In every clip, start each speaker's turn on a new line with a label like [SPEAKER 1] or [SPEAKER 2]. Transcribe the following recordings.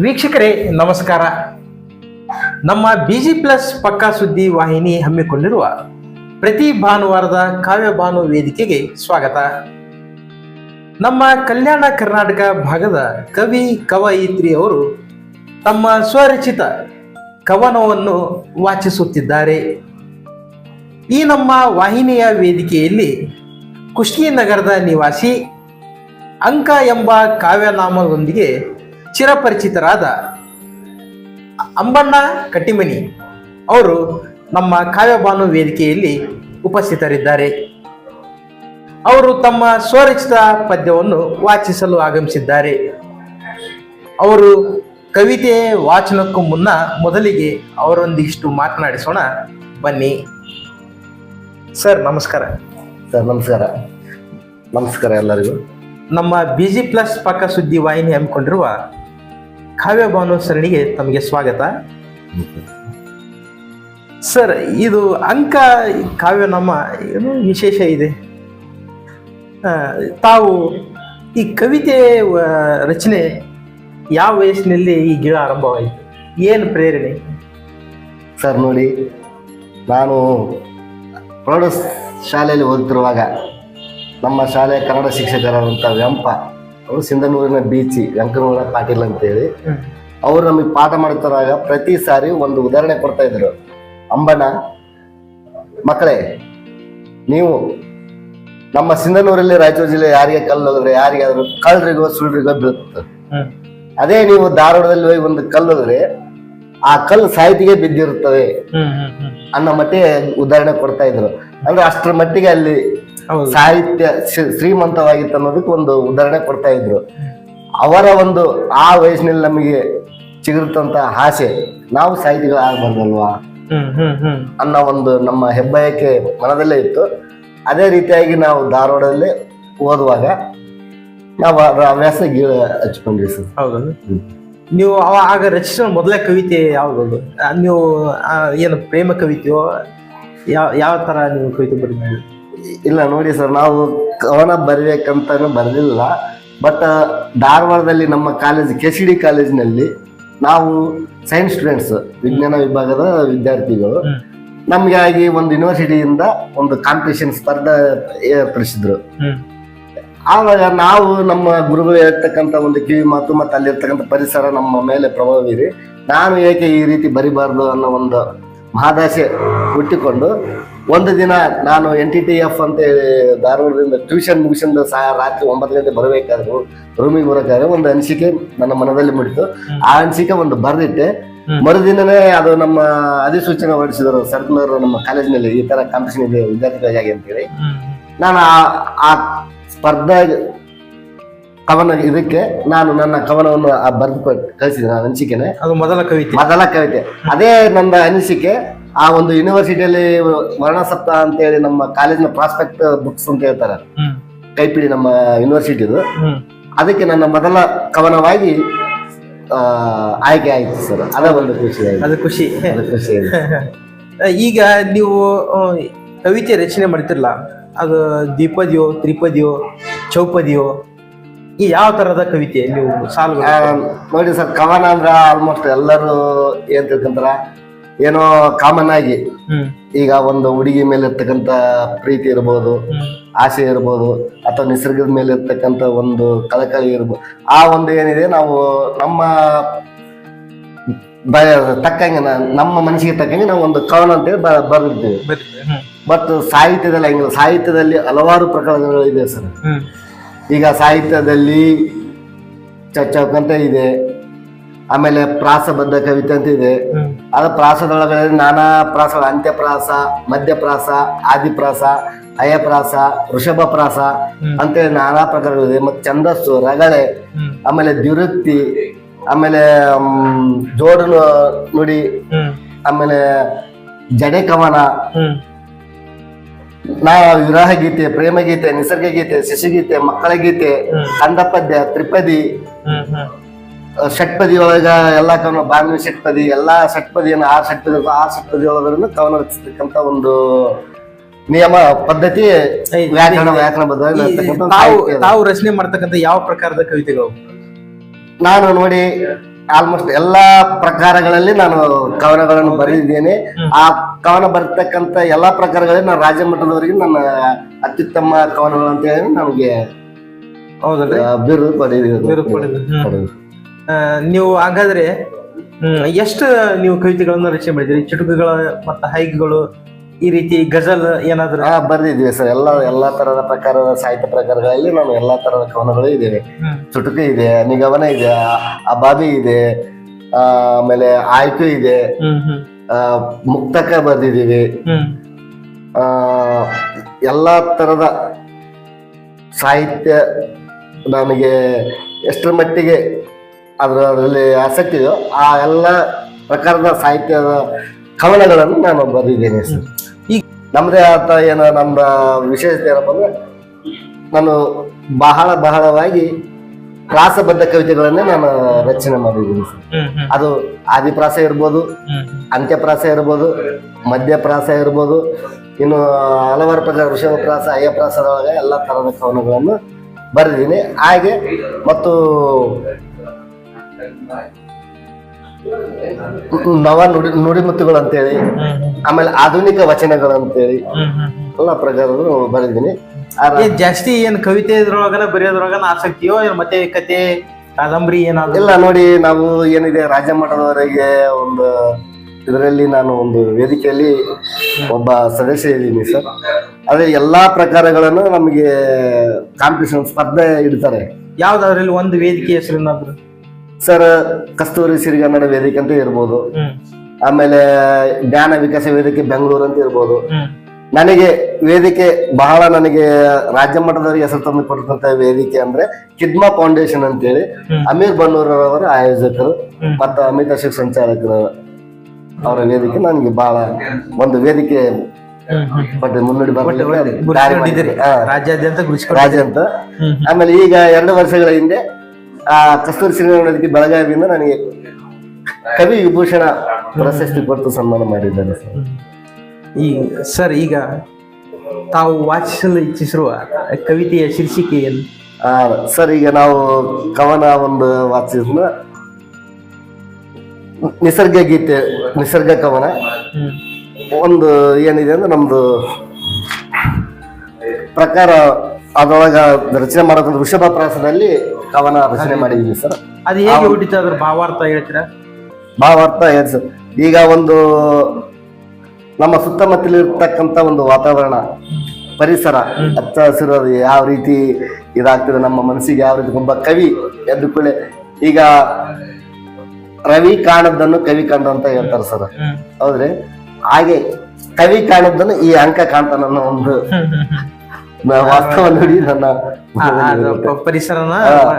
[SPEAKER 1] ವೀಕ್ಷಕರೇ, ನಮಸ್ಕಾರ. ನಮ್ಮ ಬಿಜಿ ಪ್ಲಸ್ ಪಕ್ಕಾ ಸುದ್ದಿ ವಾಹಿನಿ ಹಮ್ಮಿಕೊಂಡಿರುವ ಪ್ರತಿ ಭಾನುವಾರದ ಕಾವ್ಯ ಭಾನು ವೇದಿಕೆಗೆ ಸ್ವಾಗತ. ನಮ್ಮ ಕಲ್ಯಾಣ ಕರ್ನಾಟಕ ಭಾಗದ ಕವಿ ಕವಯಿತ್ರಿ ಅವರು ತಮ್ಮ ಸ್ವರಚಿತ ಕವನವನ್ನು ವಾಚಿಸುತ್ತಿದ್ದಾರೆ. ಈ ನಮ್ಮ ವಾಹಿನಿಯ ವೇದಿಕೆಯಲ್ಲಿ ಕುಷ್ಟಗಿನಗರದ ನಿವಾಸಿ ಅಂಕ ಎಂಬ ಕಾವ್ಯನಾಮದೊಂದಿಗೆ ಚಿರಪರಿಚಿತರಾದ ಅಂಬಣ್ಣ ಕಟ್ಟಿಮನಿ ಅವರು ನಮ್ಮ ಕಾವ್ಯಭಾನು ವೇದಿಕೆಯಲ್ಲಿ ಉಪಸ್ಥಿತರಿದ್ದಾರೆ. ಅವರು ತಮ್ಮ ಸ್ವರಚಿತ ಪದ್ಯವನ್ನು ವಾಚಿಸಲು ಆಗಮಿಸಿದ್ದಾರೆ. ಅವರು ಕವಿತೆ ವಾಚನಕ್ಕೂ ಮುನ್ನ ಮೊದಲಿಗೆ ಅವರೊಂದಿಷ್ಟು ಮಾತನಾಡಿಸೋಣ. ಬನ್ನಿ. ಸರ್, ನಮಸ್ಕಾರ.
[SPEAKER 2] ಸರ್, ನಮಸ್ಕಾರ. ನಮಸ್ಕಾರ ಎಲ್ಲರಿಗೂ.
[SPEAKER 1] ನಮ್ಮ ಬಿ ಜಿ ಪ್ಲಸ್ ಪಕ್ಕ ಸುದ್ದಿ ವಾಹಿನಿ ಹಮ್ಮಿಕೊಂಡಿರುವ ಕಾವ್ಯಭಾನು ಸರಣಿಗೆ ತಮಗೆ ಸ್ವಾಗತ. ಸರ್ ಇದು ಅಂಕ ಕಾವ್ಯ ನಮ್ಮ ಏನು ವಿಶೇಷ ಇದೆ? ತಾವು ಈ ಕವಿತೆ ರಚನೆ ಯಾವ ವಯಸ್ಸಿನಲ್ಲಿ ಈ ಗಿಡ ಆರಂಭವಾಯಿತು? ಏನು ಪ್ರೇರಣೆ?
[SPEAKER 2] ಸರ್ ನೋಡಿ, ನಾನು ಪ್ರೌಢ ಶಾಲೆಯಲ್ಲಿ ಓದುತ್ತಿರುವಾಗ ನಮ್ಮ ಶಾಲೆಯ ಕನ್ನಡ ಶಿಕ್ಷಕರಾದಂಥ ವ್ಯಂಪ ಅವರು ಸಿಂಧನೂರಿನ ಬೀಚಿ ವೆಂಕನೂರ ಪಾಟೀಲ್ ಅಂತೇಳಿ. ಅವರು ನಮಗೆ ಪಾಠ ಮಾಡ್ತಾರಾಗ ಪ್ರತಿ ಸಾರಿ ಒಂದು ಉದಾಹರಣೆ ಕೊಡ್ತಾ ಇದ್ರು. ಅಂಬಣ್ಣ ಮಕ್ಕಳೇ ನೀವು ನಮ್ಮ ಸಿಂಧನೂರಲ್ಲಿ ರಾಯಚೂರು ಜಿಲ್ಲೆ ಯಾರಿಗೆ ಕಲ್ಲು ಹೋದ್ರೆ ಯಾರಿಗಾದ್ರೂ ಕಳ್ಳರಿಗೋ ಸುಳ್ಳಿಗೋ ಬೀಳುತ್ತೆ. ಅದೇ ನೀವು ಧಾರವಾಡದಲ್ಲಿ ಹೋಗಿ ಒಂದು ಕಲ್ಲು ಹೋದ್ರೆ ಆ ಕಲ್ಲು ಸಾಹಿತಿಗೆ
[SPEAKER 1] ಬಿದ್ದಿರುತ್ತವೆ
[SPEAKER 2] ಅನ್ನೋ ಮಟ್ಟಿಗೆ ಉದಾಹರಣೆ ಕೊಡ್ತಾ ಇದ್ರು. ಅಂದ್ರೆ ಅಷ್ಟರ ಮಟ್ಟಿಗೆ ಅಲ್ಲಿ ಸಾಹಿತ್ಯ ಶ್ರೀ- ಶ್ರೀಮಂತವಾಗಿತ್ತು ಅನ್ನೋದಕ್ಕೆ ಒಂದು ಉದಾಹರಣೆ ಕೊಡ್ತಾ ಇದ್ರು. ಅವರ ಒಂದು ಆ ವಯಸ್ಸಿನಲ್ಲಿ ನಮಗೆ ಚಿಗುರುತ್ತಂತ ಆಸೆ ನಾವು ಸಾಹಿತಿಗಳು ಆಗ್ಬಾರ್ದಲ್ವಾ? ಅನ್ನೋ ಒಂದು ನಮ್ಮ ಹೆಬ್ಬಯಕ್ಕೆ ಮನದಲ್ಲೇ ಇತ್ತು. ಅದೇ ರೀತಿಯಾಗಿ ನಾವು ಧಾರವಾಡದಲ್ಲಿ ಓದುವಾಗ ನಾವು ಅದರ ಹವ್ಯಾಸ ಗೀಳ ಹಚ್ಕೊಂಡ್ವಿ ಸರ್.
[SPEAKER 1] ಹೌದು. ನೀವು ಆಗ ರಚಿಸಿದ ಮೊದಲ ಕವಿತೆ ಯಾವುದು ನೀವು ಏನು ಪ್ರೇಮ ಕವಿತೆಯೋ ಯಾವ ಯಾವ ತರ ನೀವು ಕವಿತೆ ಬರೀತೀವಿ
[SPEAKER 2] ಇಲ್ಲ ನೋಡಿ ಸರ್ ನಾವು ಕವನ ಬರಬೇಕಂತನೂ ಬರಲಿಲ್ಲ. ಬಟ್ ಧಾರವಾಡದಲ್ಲಿ ನಮ್ಮ ಕಾಲೇಜ್ ಕೆ ಸಿ ಡಿ ಕಾಲೇಜಿನಲ್ಲಿ ನಾವು ಸೈನ್ಸ್ ಸ್ಟೂಡೆಂಟ್ಸ್ ವಿಜ್ಞಾನ ವಿಭಾಗದ ವಿದ್ಯಾರ್ಥಿಗಳು. ನಮಗಾಗಿ ಒಂದು ಯೂನಿವರ್ಸಿಟಿಯಿಂದ ಒಂದು ಕಾಂಪಿಟೇಷನ್ ಸ್ಪರ್ಧೆ ಏರ್ಪಡಿಸಿದ್ರು. ಆವಾಗ ನಾವು ನಮ್ಮ ಗುರುಗಳು ಹೇಳ್ತಕ್ಕಂಥ ಒಂದು ಕಿವಿ ಮಾತು ಮತ್ತು ಅಲ್ಲಿರ್ತಕ್ಕಂಥ ಪರಿಸರ ನಮ್ಮ ಮೇಲೆ ಪ್ರಭಾವ ಬೀರಿ ನಾನು ಏಕೆ ಈ ರೀತಿ ಬರಿಬಾರ್ದು ಅನ್ನೋ ಒಂದು ಮಹಾದಾಸೆ ಹುಟ್ಟಿಕೊಂಡು ಒಂದು ದಿನ ನಾನು ಎನ್ ಟಿ ಟಿ ಎಫ್ ಅಂತ ಹೇಳಿ ಧಾರವಾಡದಿಂದ ಟ್ಯೂಷನ್ ಮುಗಿಸಿಂದ ಸಹ ರಾತ್ರಿ ಒಂಬತ್ತು ಗಂಟೆ ಬರಬೇಕಾದ್ರು ರೂಮಿಗೆ ಬರೋಕಾದ್ರೆ ಒಂದು ಅನಿಸಿಕೆ ನನ್ನ ಮನದಲ್ಲಿ ಮೂಡಿತು. ಆ ಅನಿಸಿಕೆ ಒಂದು ಬರೆದಿಟ್ಟೆ. ಮರುದಿನನೇ ಅದು ನಮ್ಮ ಅಧಿಸೂಚನೆ ಹೊರಡಿಸಿದರು ಸರ್ಕುಲರ್ ನಮ್ಮ ಕಾಲೇಜಿನಲ್ಲಿ ಈ ತರ ಕಾಂಪಿಟೇಷನ್ ಇದೆ ವಿದ್ಯಾರ್ಥಿಗಳಿಗಾಗಿ ಅಂತೇಳಿ.
[SPEAKER 1] ಹೇಳಿ
[SPEAKER 2] ನಾನು ಆ- ಆ ಸ್ಪರ್ಧಾ ಕವನ ಇದಕ್ಕೆ ನಾನು ನನ್ನ ಕವನವನ್ನು ಬರೆದು ಕಳಿಸಿದೆ ನಾನು ಅನಿಸಿಕೆನೆ
[SPEAKER 1] ಅದು ಮೊದಲ ಕವಿತೆ.
[SPEAKER 2] ಮೊದಲ ಕವಿತೆ. ಅದೇ ನನ್ನ ಅನಿಸಿಕೆ ಆ ಒಂದು ಯೂನಿವರ್ಸಿಟಿಯಲ್ಲಿ ಮರಣಸಪ್ತ ಅಂತ ಹೇಳಿ ನಮ್ಮ ಕಾಲೇಜಿನ ಪ್ರಾಸ್ಪೆಕ್ಟ್ ಬುಕ್ಸ್ ಅಂತ ಹೇಳ್ತಾರೆ. ಕೈಪಿಡಿ ನಮ್ಮ ಯೂನಿವರ್ಸಿಟಿದು ಅದಕ್ಕೆ ನನ್ನ ಮೊದಲ ಕವನವಾಗಿ ಆಯ್ಕೆ ಆಯ್ತು ಸರ್. ಅದೇ ಒಂದು ಖುಷಿ
[SPEAKER 1] ಅದು ಖುಷಿ.
[SPEAKER 2] ಖುಷಿ
[SPEAKER 1] ಈಗ ನೀವು ಕವಿತೆ ರಚನೆ ಮಾಡ್ತಿರಲ್ಲ ಅದು ದ್ವಿಪದಿಯೋ ತ್ರಿಪದಿಯೋ ಚೌಪದಿಯೋ ಈ ಯಾವ ತರದ ಕವಿತೆ ನೀವು
[SPEAKER 2] ನೋಡಿ ಸರ್ ಕವನ ಅಂದ್ರ ಆಲ್ಮೋಸ್ಟ್ ಎಲ್ಲರೂ ಏನ್ ತಿಳ್ಕೊಂತಾರ ಏನೋ ಕಾಮನ್ ಆಗಿ ಈಗ ಒಂದು ಹುಡುಗಿ ಮೇಲೆ ಇರ್ತಕ್ಕಂತ ಪ್ರೀತಿ ಇರ್ಬೋದು ಆಸೆ ಇರ್ಬೋದು ಅಥವಾ ನಿಸರ್ಗದ ಮೇಲೆ ಇರ್ತಕ್ಕಂತ ಒಂದು ಕಳಕಳಿ ಇರ್ಬೋದು ಆ ಒಂದು ಏನಿದೆ ನಾವು ನಮ್ಮ ಬ ತಕ್ಕಂಗೆ ನಮ್ಮ ಮನಸ್ಸಿಗೆ ತಕ್ಕಂಗೆ ನಾವು ಒಂದು ಕವನ ಅಂತೇಳಿ ಬ ಬರೆದಿರ್ತೀವಿ.
[SPEAKER 1] ಮತ್ತು
[SPEAKER 2] ಬಟ್ ಸಾಹಿತ್ಯದಲ್ಲಿ ಹಂಗಿಲ್ಲ. ಸಾಹಿತ್ಯದಲ್ಲಿ ಹಲವಾರು ಪ್ರಕಾರಗಳು ಇದೆ ಸರ್. ಈಗ ಸಾಹಿತ್ಯದಲ್ಲಿ ಚಚ್ಚೌಕ್ ಅಂತ ಇದೆ. ಆಮೇಲೆ ಪ್ರಾಸಬದ್ಧ ಕವಿತೆ ಅಂತ ಇದೆ. ಅದ ಪ್ರಾಸದೊಳಗಡೆ ನಾನಾ ಪ್ರಾಸ ಅಂತ್ಯಪ್ರಾಸ ಮಧ್ಯಪ್ರಾಸ ಆದಿಪ್ರಾಸ ಅಯಪ್ರಾಸ ವೃಷಭ ಪ್ರಾಸ
[SPEAKER 1] ಅಂತ
[SPEAKER 2] ಅಂತೇಳಿ ನಾನಾ ಪ್ರಕಾರಗಳಿದೆ ಮತ್ತೆ ಛಂದಸ್ಸು ರಗಳೆ ಆಮೇಲೆ ದ್ವಿರುಕ್ತಿ ಆಮೇಲೆ ಜೋಡು ನುಡಿ ಆಮೇಲೆ ಜಡೆ ಕವನ ನಾ ವಿರಹ ಗೀತೆ ಪ್ರೇಮ ಗೀತೆ ನಿಸರ್ಗ ಗೀತೆ ಶಿಶುಗೀತೆ ಮಕ್ಕಳ ಗೀತೆ
[SPEAKER 1] ಹ್ಮ್.
[SPEAKER 2] ಕಂದ ಪದ್ಯ ತ್ರಿಪದಿ ಷಟ್ಪದಿ ಒಳಗ ಎಲ್ಲಾ ಕವನ ಬಾಂಧವಿ ಷಟ್ಪದಿ ಎಲ್ಲಾ ಷಟ್ಪದಿಯನ್ನು ಆ ಷಟ್ಪದಿ ಆ ಷಟ್ಪದಿ ಒಳಗನ್ನು ಕವನ ರಚಿಸ್ತಕ್ಕಂತ ಒಂದು ನಿಯಮ ಪದ್ಧತಿ ವ್ಯಾಕರಣ ವ್ಯಾಕರಣ
[SPEAKER 1] ತಾವು ರಚನೆ ಮಾಡ್ತಕ್ಕಂಥ ಯಾವ ಪ್ರಕಾರದ ಕವಿತೆಗಳು?
[SPEAKER 2] ನಾನು ನೋಡಿ ಆಲ್ಮೋಸ್ಟ್ ಎಲ್ಲಾ ಪ್ರಕಾರಗಳಲ್ಲಿ ನಾನು ಕವನಗಳನ್ನು ಬರೆದಿದ್ದೇನೆ. ಆ ಕವನ ಬರ್ತಕ್ಕಂತ ಎಲ್ಲಾ ಪ್ರಕಾರಗಳಲ್ಲಿ ನಾನು ರಾಜ್ಯ ಮಟ್ಟದವರೆಗೆ ನನ್ನ ಅತ್ಯುತ್ತಮ ಕವನಗಳು ಅಂತ ಹೇಳಿ ನಮಗೆ ಬಿರುದು
[SPEAKER 1] ನೀವು ಹಾಗಾದ್ರೆ ಎಷ್ಟು ನೀವು ಕವಿತೆಗಳನ್ನು ರಚನೆ ಮಾಡಿದಿರಿ ಚುಟುಕುಗಳ ಮತ್ತು ಹೈಕ್ಗಳು ಈ ರೀತಿ ಗಜಲ್ ಏನಾದ್ರೂ?
[SPEAKER 2] ಹಾ ಬರ್ದಿದ್ವಿ ಸರ್. ಎಲ್ಲ ಎಲ್ಲಾ ತರದ ಪ್ರಕಾರದ ಸಾಹಿತ್ಯ ಪ್ರಕಾರಗಳಲ್ಲಿ ನಾನು ಎಲ್ಲಾ ತರದ ಕವನಗಳು ಇದ್ದೇವೆ. ಚುಟುಕು ಇದೆ ನಿಗಮನ ಇದೆ ಅಬಾಬಿ ಇದೆ ಆ, ಆಮೇಲೆ ಆಯ್ಕೆ ಇದೆ. ಆ, ಮುಕ್ತಕ ಬರ್ದಿದ್ದೀವಿ. ಆ, ಎಲ್ಲಾ ತರದ ಸಾಹಿತ್ಯ ನನಗೆ ಎಷ್ಟರ ಮಟ್ಟಿಗೆ ಅದರ ಅದರಲ್ಲಿ ಆಸಕ್ತಿ ಇದೆಯೋ ಆ ಎಲ್ಲ ಪ್ರಕಾರದ ಸಾಹಿತ್ಯದ ಕವನಗಳನ್ನು ನಾನು ಬರೆದಿದ್ದೇನೆ ಸರ್. ನಮ್ಮದೇ ಆದ ಏನೋ ನಮ್ಮ ವಿಶೇಷತೆ ಏನಪ್ಪ ಅಂದ್ರೆ ನಾನು ಬಹಳ ಬಹಳವಾಗಿ ಪ್ರಾಸಬದ್ಧ ಕವಿತೆಗಳನ್ನೇ ನಾನು ರಚನೆ ಮಾಡಿದ್ದೀನಿ. ಅದು ಆದಿಪ್ರಾಸ ಇರ್ಬೋದು ಅಂತ್ಯಪ್ರಾಸ ಇರ್ಬೋದು ಮಧ್ಯಪ್ರಾಸ ಇರ್ಬೋದು ಇನ್ನು ಹಲವಾರು ಪ್ರಕಾರ ಋಷಭಪ್ರಾಸ ಅಯ್ಯಪ್ರಾಸದೊಳಗೆ ಎಲ್ಲ ಥರದ ಕವನಗಳನ್ನು ಬರೆದಿದ್ದೀನಿ. ಹಾಗೆ ಮತ್ತು ನವ ನುಡಿ ನುಡಿಮುತ್ತುಗಳು ಅಂತೇಳಿ ಆಮೇಲೆ ಆಧುನಿಕ ವಚನಗಳು ಅಂತೇಳಿ ಎಲ್ಲ ಪ್ರಕಾರಗಳು ಬರೆದಿದ್ದೀನಿ.
[SPEAKER 1] ಜಾಸ್ತಿ ಏನ್ ಕವಿತೆ ಇದ್ರೊಳಗನ ಬರೆಯೋದ್ರೊಳಗನ ಆಸಕ್ತಿಯೋ ಏನ್ ಮತ್ತೆ ಕತೆ ಕಾದಂಬರಿ ಏನಾದ್ರು?
[SPEAKER 2] ಇಲ್ಲ ನೋಡಿ ನಾವು ಏನಿದೆ ರಾಜ್ಯ ಮಠದವರೆಗೆ ಒಂದು ಇದರಲ್ಲಿ ನಾನು ಒಂದು ವೇದಿಕೆಯಲ್ಲಿ ಒಬ್ಬ ಸದಸ್ಯ ಇದ್ದೀನಿ ಸರ್. ಅದೇ ಎಲ್ಲಾ ಪ್ರಕಾರಗಳನ್ನು ನಮಗೆ ಕಾಂಪಿಟೇಷನ್ ಸ್ಪರ್ಧೆ ಇಡ್ತಾರೆ.
[SPEAKER 1] ಯಾವ್ದಾದ್ರಲ್ಲಿ ಒಂದು ವೇದಿಕೆ ಹೆಸರೇನಾದ್ರು
[SPEAKER 2] ಸರ್ ಕಸ್ತೂರಿ ಸಿರಿಗನ್ನಡ ವೇದಿಕೆ ಅಂತ ಇರ್ಬೋದು. ಆಮೇಲೆ ಜ್ಞಾನ ವಿಕಾಸ ವೇದಿಕೆ ಬೆಂಗಳೂರು ಅಂತ ಇರ್ಬೋದು. ನನಗೆ ವೇದಿಕೆ ಬಹಳ ನನಗೆ ರಾಜ್ಯ ಮಟ್ಟದವರಿಗೆ ಹೆಸರು ತಂದು ಕೊಟ್ಟಂತ ವೇದಿಕೆ ಅಂದ್ರೆ ಕಿದ್ಮಾ ಫೌಂಡೇಶನ್ ಅಂತೇಳಿ
[SPEAKER 1] ಹೇಳಿ
[SPEAKER 2] ಅಮೀರ್ ಬನ್ನೂರವರ ಆಯೋಜಕರು. ಮತ್ತು ಅಮಿತ್ ಅಶೋಕ್ ಸಂಚಾಲಕರು ಅವರ ವೇದಿಕೆ ನನಗೆ ಬಹಳ ಒಂದು ವೇದಿಕೆ ಮತ್ತೆ ಮುನ್ನಡಿ ಬಟ್.
[SPEAKER 1] ರಾಜ್ಯಾದ್ಯಂತ
[SPEAKER 2] ಅಂತ ಆಮೇಲೆ ಈಗ ಎರಡು ವರ್ಷಗಳ ಹಿಂದೆ ಆ ಕಸ್ತೂರಿ ಶ್ರೀನಿವಾಸ ಬೆಳಗಾವಿಯಿಂದ ನನಗೆ ಕವಿ ವಿಭೂಷಣ ಪ್ರಶಸ್ತಿ ಕೊಟ್ಟು ಸನ್ಮಾನ ಮಾಡಿದ್ದಾರೆ ಸರ್.
[SPEAKER 1] ಈ ಸರ್ ಈಗ ತಾವು ವಾಚಿಸಲು ಇಚ್ಛಿಸಿರುವ ಕವಿತೆಯ ಶೀರ್ಷಿಕೆ ಏನು?
[SPEAKER 2] ಸರ್ ಈಗ ನಾವು ಕವನ ಒಂದು ವಾಚಿಸಿದ ನಿಸರ್ಗ ಗೀತೆ ನಿಸರ್ಗ ಕವನ. ಒಂದು ಏನಿದೆ ಅಂದ್ರೆ ನಮ್ದು ಪ್ರಕಾರ ಅದರೊಳಗ ರಚನೆ ಮಾಡೋದ್ರ ವೃಷಭ ಪ್ರಾಸದಲ್ಲಿ ಕವನ ರಚನೆ ಮಾಡಿದೀವಿ ಸರ್.
[SPEAKER 1] ಅದು ಹೇಗೆ ಹುಟ್ಟಿತು ಅದ್ರ ಭಾವಾರ್ಥ ಹೇಳ್ತೀರಾ?
[SPEAKER 2] ಭಾವಾರ್ಥ ಹೇಳಿ ಸರ್? ಈಗ ಒಂದು ನಮ್ಮ ಸುತ್ತಮುತ್ತಲಿರ್ತಕ್ಕಂಥ ಒಂದು ವಾತಾವರಣ ಪರಿಸರ ಹಚ್ಚ ಹಸಿರು ಅದು ಯಾವ ರೀತಿ ಇದಾಗ್ತದೆ ನಮ್ಮ ಮನಸ್ಸಿಗೆ ಯಾವ ರೀತಿ ಒಬ್ಬ ಕವಿ ಎದ್ದು ಕೂಡಲೇ ಈಗ ರವಿ ಕಾಣದ್ದನ್ನು ಕವಿ ಕಂಡ ಅಂತ ಹೇಳ್ತಾರೆ ಸರ್. ಹೌದ್ರಿ? ಹಾಗೆ ಕವಿ ಕಾಣದ್ದನ್ನು ಈ ಅಂಕ ಕಾಣ್ತಾನ ಒಂದು ವಾಸ್ತವ ನೋಡಿ ನನ್ನ
[SPEAKER 1] ಪರಿಸರನ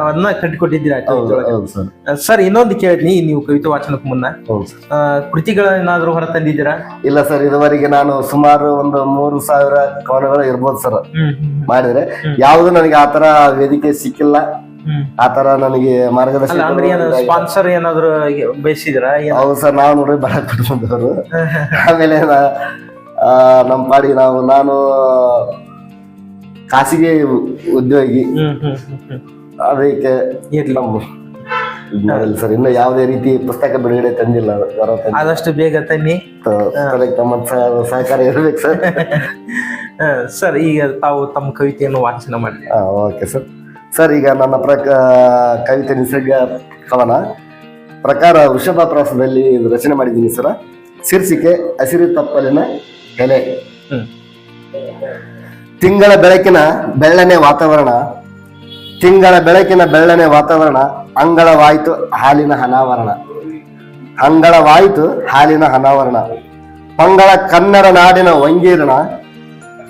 [SPEAKER 1] ಅವನ್ನ ಕಟ್ಟಿಕೊಟ್ಟಿದ್ದೀರಾ
[SPEAKER 2] ಸರ್.
[SPEAKER 1] ಇನ್ನೊಂದು ಕೇಳ್ತೀನಿ ನೀವು ಕವಿತೆ ವಾಚನಕ್ಕೆ ಮುನ್ನ.
[SPEAKER 2] ಹೌದು ಏನಾದ್ರೂ
[SPEAKER 1] ಹೊರತಂದಿದ್ದೀರಾ ಕೃತಿಗಳೇನಾದ್ರೂ ಹೊರ ತಂದಿದ್ದೀರಾ
[SPEAKER 2] ಇಲ್ಲ ಸರ್ ಇದುವರೆಗೆ ನಾನು ಸುಮಾರು ಒಂದು ಮೂರು ಸಾವಿರ ಕವನಗಳು ಇರ್ಬೋದು ಸರ್. ಮಾಡಿದ್ರೆ ಯಾವುದು ನನಗೆ ಆತರ ವೇದಿಕೆ ಸಿಕ್ಕಿಲ್ಲ. ಆತರ ನನಗೆ ಮಾರ್ಗದರ್ಶನ
[SPEAKER 1] ಸ್ಪಾನ್ಸರ್ ಏನಾದ್ರು ಬಯಸಿದಿರಾ?
[SPEAKER 2] ಹೌದು ಸರ್ ನಾವು ನೋಡಿ ಬಹಳ ಕೊಟ್ಟು ಆಮೇಲೆ ನಮ್ಮ ಪಾಡಿ ನಾವು ನಾನು ಖಾಸಗಿ ಉದ್ಯೋಗಿ. ಅದಕ್ಕೆ ನಮ್ಮ ಸರ್ ಇನ್ನು ಯಾವುದೇ ರೀತಿ ಪುಸ್ತಕ ಬಿಡುಗಡೆ ತಂದಿಲ್ಲ.
[SPEAKER 1] ಆದಷ್ಟು ಬೇಗ ತನ್ನಿ.
[SPEAKER 2] ಅದಕ್ಕೆ ತಮ್ಮ ಸಹ- ಸಹಕಾರ ಇರ್ಬೇಕು ಸರ್.
[SPEAKER 1] ಆ, ಸರ್ ಈಗ ತಾವು ತಮ್ಮ ಕವಿತೆಯನ್ನು ವಾಚನ ಮಾಡಿ
[SPEAKER 2] ಓಕೆ ಸರ್. ಸರ್ ಈಗ ನನ್ನ ಪ್ರಕ ಕವಿತೆ ನಿಸರ್ಗ ಕವನ. ಪ್ರಕಾರ ವೃಷಭ ಪ್ರಾಸದಲ್ಲಿ ಇದು ರಚನೆ ಮಾಡಿದ್ದೀನಿ ಸರ್. ಶೀರ್ಷಿಕೆ ಹಸಿರು ತಪ್ಪಲಿನ ಎಲೆ
[SPEAKER 1] ಹ್ಮ್.
[SPEAKER 2] ತಿಂಗಳ ಬೆಳಕಿನ ಬೆಳ್ಳನೆ ವಾತಾವರಣ, ತಿಂಗಳ ಬೆಳಕಿನ ಬೆಳ್ಳನೆ ವಾತಾವರಣ, ಅಂಗಳವಾಯಿತು ಹಾಲಿನ ಅನಾವರಣ. ಅಂಗಳವಾಯಿತು ಹಾಲಿನ ಅನಾವರಣ. ಪಂಗಳ ಕನ್ನಡ ನಾಡಿನ ವಂಗೀರಣ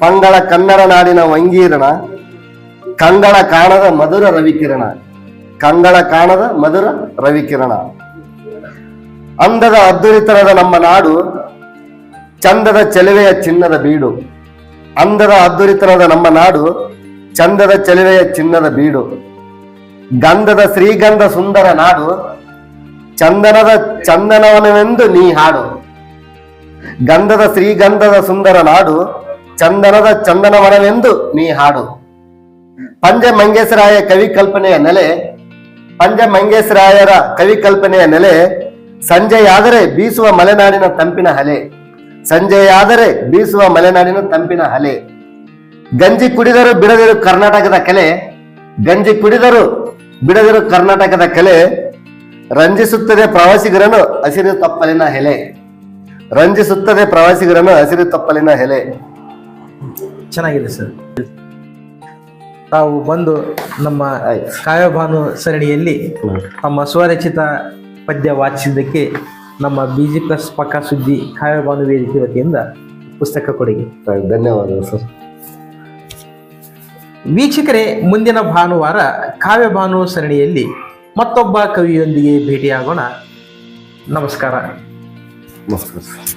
[SPEAKER 2] ಪಂಗಳ ಕನ್ನಡ ನಾಡಿನ ವಂಗೀರಣ ಕಂಗಳ ಕಾಣದ ಮಧುರ ರವಿಕಿರಣ, ಕಂಗಳ ಕಾಣದ ಮಧುರ ರವಿಕಿರಣ. ಅಂದದ ಅದ್ದುರಿತನದ ನಮ್ಮ ನಾಡು, ಚಂದದ ಚೆಲುವೆಯ ಚಿನ್ನದ ಬೀಡು. ಅಂದದ ಅದ್ದುರಿತನದ ನಮ್ಮ ನಾಡು ಚಂದದ ಚಲುವೆಯ ಚಿನ್ನದ ಬೀಡು. ಗಂಧದ ಶ್ರೀಗಂಧ ಸುಂದರ ನಾಡು ಚಂದನದ ಚಂದನವನವೆಂದು ನೀ ಹಾಡು. ಗಂಧದ ಶ್ರೀಗಂಧದ ಸುಂದರ ನಾಡು ಚಂದನದ ಚಂದನವನವೆಂದು ನೀ ಹಾಡು. ಪಂಜ ಮಂಗೇಶರಾಯ ಕವಿ ಕಲ್ಪನೆಯ ನೆಲೆ ಪಂಜ ಮಂಗೇಶರಾಯರ ಕವಿ ಕಲ್ಪನೆಯ ನೆಲೆ, ಸಂಜೆಯಾದರೆ ಬೀಸುವ ಮಲೆನಾಡಿನ ತಂಪಿನ ಹಲೆ. ಸಂಜೆಯಾದರೆ ಬೀಸುವ ಮಲೆನಾಡಿನ ತಂಪಿನ ಅಲೆ ಗಂಜಿ ಕುಡಿದರು ಬಿಡದಿರು ಕರ್ನಾಟಕದ ಕಲೆ. ಗಂಜಿ ಕುಡಿದರು ಬಿಡದಿರು ಕರ್ನಾಟಕದ ಕಲೆ. ರಂಜಿಸುತ್ತದೆ ಪ್ರವಾಸಿಗರನ್ನು ಹಸಿರು ತಪ್ಪಲಿನ ಹೆಲೆ. ರಂಜಿಸುತ್ತದೆ ಪ್ರವಾಸಿಗರನ್ನು ಹಸಿರು ತಪ್ಪಲಿನ ಎಲೆ
[SPEAKER 1] ಚೆನ್ನಾಗಿದೆ ಸರ್. ತಾವು ಬಂದು ನಮ್ಮ ಕಾಯಭಾನು ಸರಣಿಯಲ್ಲಿ ತಮ್ಮ ಸ್ವರಚಿತ ಪದ್ಯ ವಾಚಿಸಿದ್ದಕ್ಕೆ ನಮ್ಮ ಬಿ ಜಿ ಪ್ಲಸ್ ಪಕ್ಕ ಸುದ್ದಿ ಕಾವ್ಯಭಾನು ವೇದಿಕೆ ವತಿಯಿಂದ ಪುಸ್ತಕ ಕೊಡುಗೆ.
[SPEAKER 2] ಧನ್ಯವಾದಗಳು ಸರ್.
[SPEAKER 1] ವೀಕ್ಷಕರೇ ಮುಂದಿನ ಭಾನುವಾರ ಕಾವ್ಯಭಾನು ಸರಣಿಯಲ್ಲಿ ಮತ್ತೊಬ್ಬ ಕವಿಯೊಂದಿಗೆ ಭೇಟಿಯಾಗೋಣ. ನಮಸ್ಕಾರ.
[SPEAKER 2] ನಮಸ್ಕಾರ ಸರ್.